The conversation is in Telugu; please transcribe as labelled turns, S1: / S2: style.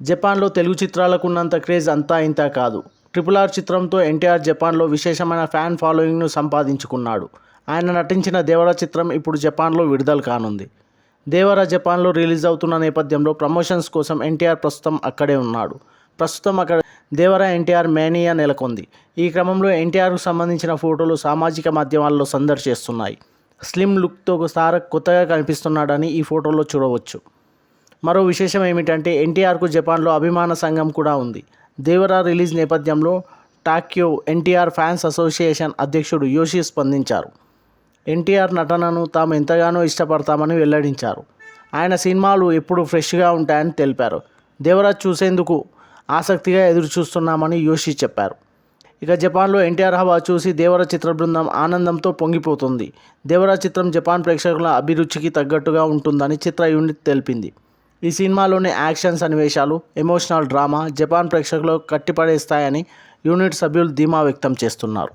S1: జపాన్లో తెలుగు చిత్రాలకు ఉన్నంత క్రేజ్ అంతా ఇంతా కాదు. ట్రిపుల్ ఆర్ చిత్రంతో ఎన్టీఆర్ జపాన్లో విశేషమైన ఫ్యాన్ ఫాలోయింగ్ను సంపాదించుకున్నాడు. ఆయన నటించిన దేవర చిత్రం ఇప్పుడు జపాన్లో విడుదల కానుంది. దేవర జపాన్లో రిలీజ్ అవుతున్న నేపథ్యంలో ప్రమోషన్స్ కోసం ఎన్టీఆర్ ప్రస్తుతం అక్కడే ఉన్నాడు. ప్రస్తుతం అక్కడ దేవర ఎన్టీఆర్ మేనియా నెలకొంది. ఈ క్రమంలో ఎన్టీఆర్కు సంబంధించిన ఫోటోలు సామాజిక మాధ్యమాల్లో సందర్శిస్తున్నాయి స్లిమ్ లుక్తో సారక్ కొత్తగా కనిపిస్తున్నాడని ఈ ఫోటోలో చూడవచ్చు. మరో విశేషం ఏమిటంటే ఎన్టీఆర్కు జపాన్లో అభిమాన సంఘం కూడా ఉంది. దేవరా రిలీజ్ నేపథ్యంలో టాక్యో ఎన్టీఆర్ ఫ్యాన్స్ అసోసియేషన్ అధ్యక్షుడు యోషి స్పందించారు. ఎన్టీఆర్ నటనను తాము ఎంతగానో ఇష్టపడతామని వెల్లడించారు. ఆయన సినిమాలు ఎప్పుడు ఫ్రెష్గా ఉంటాయని తెలిపారు. దేవరాజ్ చూసేందుకు ఆసక్తిగా ఎదురు చూస్తున్నామని యోషి చెప్పారు. ఇక జపాన్లో ఎన్టీఆర్ హవా చూసి దేవర చిత్ర బృందం ఆనందంతో పొంగిపోతుంది. దేవర చిత్రం జపాన్ ప్రేక్షకుల అభిరుచికి తగ్గట్టుగా ఉంటుందని చిత్ర యూనిట్ తెలిపింది. ఈ సినిమాలోని యాక్షన్ సన్నివేశాలు ఎమోషనల్ డ్రామా జపాన్ ప్రేక్షకులు కట్టిపడేస్తాయని యూనిట్ సభ్యులు ధీమా వ్యక్తం చేస్తున్నారు.